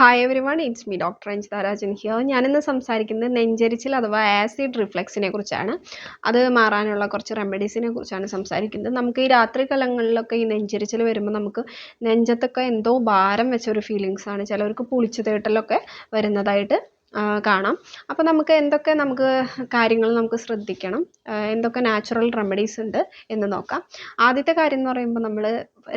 Hi everyone it's me doctor Anjitha Rajan here ഞാനിന്ന് സംസാരിക്കുന്നത് നെഞ്ചരിച്ചിൽ അഥവാ ആസിഡ് റിഫ്ലക്സിനെ കുറിച്ചാണ്. അത് മാറാനുള്ള കുറച്ച് റെമഡീസിനെ കുറിച്ചാണ് സംസാരിക്കുന്നത്. നമുക്ക് ഈ രാത്രി കാലങ്ങളിലൊക്കെ ഈ നെഞ്ചരിച്ചിൽ വരുമ്പോൾ നമുക്ക് നെഞ്ചത്തൊക്കെ എന്തോ ഭാരം വെച്ച ഒരു ഫീലിങ്സ് ആണ്. ചിലവർക്ക് പുളിച്ചു തേട്ടലൊക്കെ വരുന്നതായിട്ട് കാണാം. അപ്പോൾ നമുക്ക് എന്തൊക്കെ നമുക്ക് കാര്യങ്ങൾ നമുക്ക് ശ്രദ്ധിക്കണം? എന്തൊക്കെ നാച്ചുറൽ റെമഡീസ് ഉണ്ട് എന്ന് നോക്കാം. ആദ്യത്തെ കാര്യം എന്ന് പറയുമ്പോൾ നമ്മൾ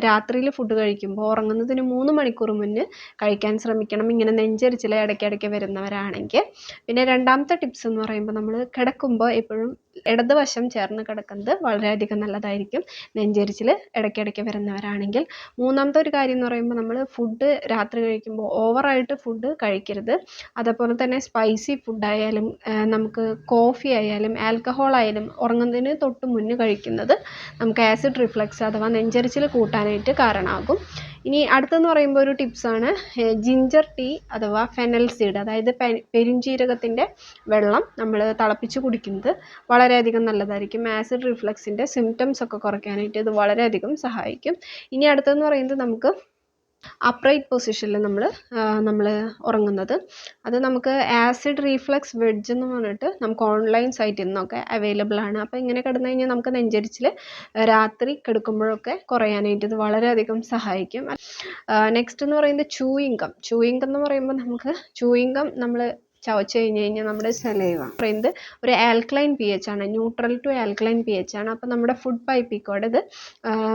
രാത്രിയിൽ ഫുഡ് കഴിക്കുമ്പോൾ ഉറങ്ങുന്നതിന് മൂന്ന് മണിക്കൂർ മുന്നേ കഴിക്കാൻ ശ്രമിക്കണം. ഇങ്ങനെ നെഞ്ചരിച്ചിൽ ഇടയ്ക്കിടയ്ക്ക് വരുന്നവരാണെങ്കിൽ പിന്നെ രണ്ടാമത്തെ ടിപ്സ് എന്ന് പറയുമ്പോൾ നമ്മൾ കിടക്കുമ്പോൾ എപ്പോഴും ഇടതുവശം ചേർന്ന് കിടക്കുന്നത് വളരെയധികം നല്ലതായിരിക്കും. നെഞ്ചരിച്ചിൽ ഇടയ്ക്കിടയ്ക്ക് വരുന്നവരാണെങ്കിൽ. മൂന്നാമത്തെ ഒരു കാര്യം എന്ന് പറയുമ്പോൾ നമ്മൾ ഫുഡ് രാത്രി കഴിക്കുമ്പോൾ ഓവറായിട്ട് ഫുഡ് കഴിക്കരുത്. അതേപോലെ തന്നെ സ്പൈസി ഫുഡായാലും നമുക്ക് കോഫി ആയാലും ആൽക്കഹോൾ ആയാലും ഉറങ്ങുന്നതിന് തൊട്ട് മുന്നേ കഴിക്കുന്നത് നമുക്ക് ആസിഡ് റിഫ്ലക്സ് അഥവാ നെഞ്ചരിച്ചിൽ കൂട്ടാനായിട്ട് കാരണമാകും. ഇനി അടുത്തെന്ന് പറയുമ്പോൾ ഒരു ടിപ്സാണ് ജിഞ്ചർ ടീ അഥവാ ഫെനൽ സീഡ് അതായത് പെരുംജീരകത്തിന്റെ വെള്ളം നമ്മൾ തിളപ്പിച്ച് കുടിക്കുന്നത് വളരെയധികം നല്ലതായിരിക്കും. ആസിഡ് റിഫ്ലക്സിന്റെ സിംറ്റംസ് ഒക്കെ കുറയ്ക്കാനായിട്ട് ഇത് വളരെയധികം സഹായിക്കും. ഇനി അടുത്തെന്ന് പറയുന്നത് നമുക്ക് അപ്രൈറ്റ് പൊസിഷനിൽ നമ്മൾ നമ്മൾ ഉറങ്ങുന്നത്. അത് നമുക്ക് ആസിഡ് റീഫ്ലക്സ് വെഡ്ജ് എന്ന് പറഞ്ഞിട്ട് നമുക്ക് ഓൺലൈൻ സൈറ്റിൽ നിന്നൊക്കെ അവൈലബിൾ ആണ്. അപ്പോൾ ഇങ്ങനെ കിടന്നു കഴിഞ്ഞാൽ നമുക്ക് നെഞ്ചരിച്ചിൽ രാത്രി കിടക്കുമ്പോഴൊക്കെ കുറയാനായിട്ട് ഇത് വളരെയധികം സഹായിക്കും. നെക്സ്റ്റ് എന്ന് പറയുന്നത് ചൂയിങ്കം ചൂയിങ്കം എന്ന് പറയുമ്പോൾ നമുക്ക് ചൂയിങ്കം നമ്മൾ ചവച്ച് കഴിഞ്ഞ് കഴിഞ്ഞാൽ നമ്മുടെ സലൈവ പറയുന്നത് ഒരു ആൽക്ലൈൻ പി എച്ച് ആണ്. Neutral to alkaline P H ആണ്. അപ്പോൾ നമ്മുടെ ഫുഡ് പൈപ്പിക്കോടെ ഇത്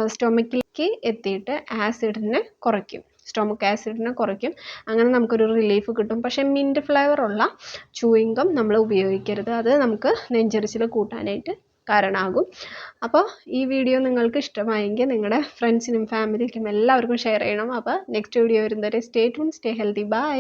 ഇത് സ്റ്റൊമക്കിലേക്ക് എത്തിയിട്ട് ആസിഡിനെ കുറയ്ക്കും. സ്റ്റൊമക്ക് ആസിഡിനെ കുറയ്ക്കും. അങ്ങനെ നമുക്കൊരു റിലീഫ് കിട്ടും. പക്ഷേ മിന്റ് ഫ്ലേവർ ഉള്ള ചൂയിങ്കം നമ്മൾ ഉപയോഗിക്കരുത്. അത് നമുക്ക് നെഞ്ചരിച്ചിൽ കൂട്ടാനായിട്ട് കാരണമാകും. അപ്പോൾ ഈ വീഡിയോ നിങ്ങൾക്ക് ഇഷ്ടമായെങ്കിൽ നിങ്ങളുടെ ഫ്രണ്ട്സിനും ഫാമിലിക്കും എല്ലാവർക്കും ഷെയർ ചെയ്യണം. അപ്പോൾ നെക്സ്റ്റ് വീഡിയോ വരുന്നവരെ stay tune stay healthy bye